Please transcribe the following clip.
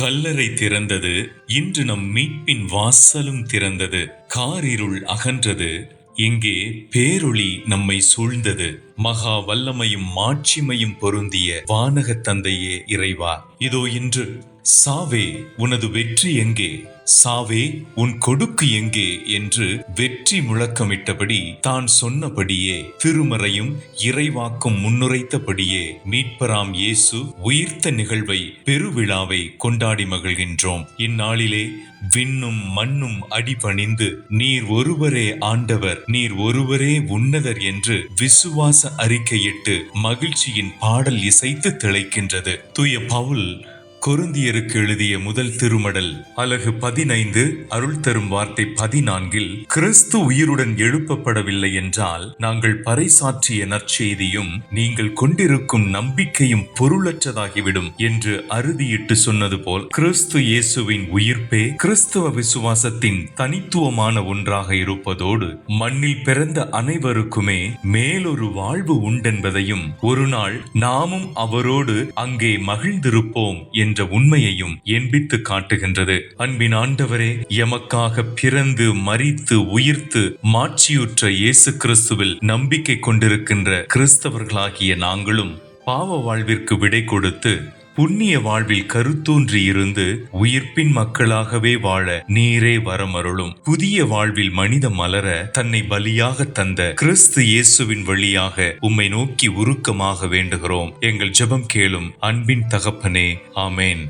கல்லறை திறந்தது. இன்று நம் மீட்பின் வாசலும் திறந்தது. காரிருள் அகன்றது. இங்கே பேரொளி நம்மை சூழ்ந்தது. மகா வல்லமையும் மாட்சிமையும் பொருந்திய வானக தந்தையே இறைவா. இதோ இன்று சாவே உனது வெற்றி எங்கே? சாவே உன் கொடுக்கு எங்கே? என்று வெற்றி முழக்கமிட்டபடி தான் சொன்னபடியே திருமறையும் இறைவாக்கும் முன்னுரைத்தபடியே மீட்பராம் இயேசு உயிர்த்த நிகழ்வை பெருவிழாவை கொண்டாடி மகிழ்கின்றோம். இந்நாளிலே விண்ணும் மண்ணும் அடிபணிந்து நீர் ஒருவரே ஆண்டவர் நீர் ஒருவரே உன்னதர் என்று விசுவாச அறிக்கையிட்டு மகிழ்ச்சியின் பாடல் இசைத்து திளைக்கின்றது. தூய பவுல் கொருந்தியருக்கு எழுதிய முதல் திருமடல் அலகு பதினைந்து அருள் தரும் வார்த்தை பதினான்கில் கிறிஸ்து உயிருடன் எழுப்பப்படவில்லை என்றால் நாங்கள் பறைசாற்றிய நற்செய்தியும் நீங்கள் கொண்டிருக்கும் நம்பிக்கையும் பொருளற்றதாகிவிடும் என்று அறுதியிட்டு சொன்னது போல் கிறிஸ்து இயேசுவின் உயிர்ப்பே கிறிஸ்துவ விசுவாசத்தின் தனித்துவமான ஒன்றாக இருப்பதோடு மண்ணில் பிறந்த அனைவருக்குமே மேலொரு வாழ்வு உண்டென்பதையும் ஒரு நாள் நாமும் அவரோடு அங்கே மகிழ்ந்திருப்போம் என்று உண்மையையும் எண்பித்து காட்டுகின்றது. அன்பின் ஆண்டவரே எமக்காக பிறந்து மறித்து உயிர்த்து மாட்சியுற்ற இயேசு கிறிஸ்துவில் நம்பிக்கை கொண்டிருக்கின்ற கிறிஸ்தவர்களாகிய நாங்களும் பாவ வாழ்விற்கு விடை கொடுத்து புண்ணிய வாழ்வில் கருத்தூன்றி இருந்து உயிர்ப்பின் மக்களாகவே வாழ நீரே வரமருளும். புதிய வாழ்வில் மனித மலர தன்னை பலியாக தந்த கிறிஸ்து இயேசுவின் வழியாக உம்மை நோக்கி உருக்கமாக வேண்டுகிறோம். எங்கள் ஜெபம் கேளும் அன்பின் தகப்பனே ஆமேன்.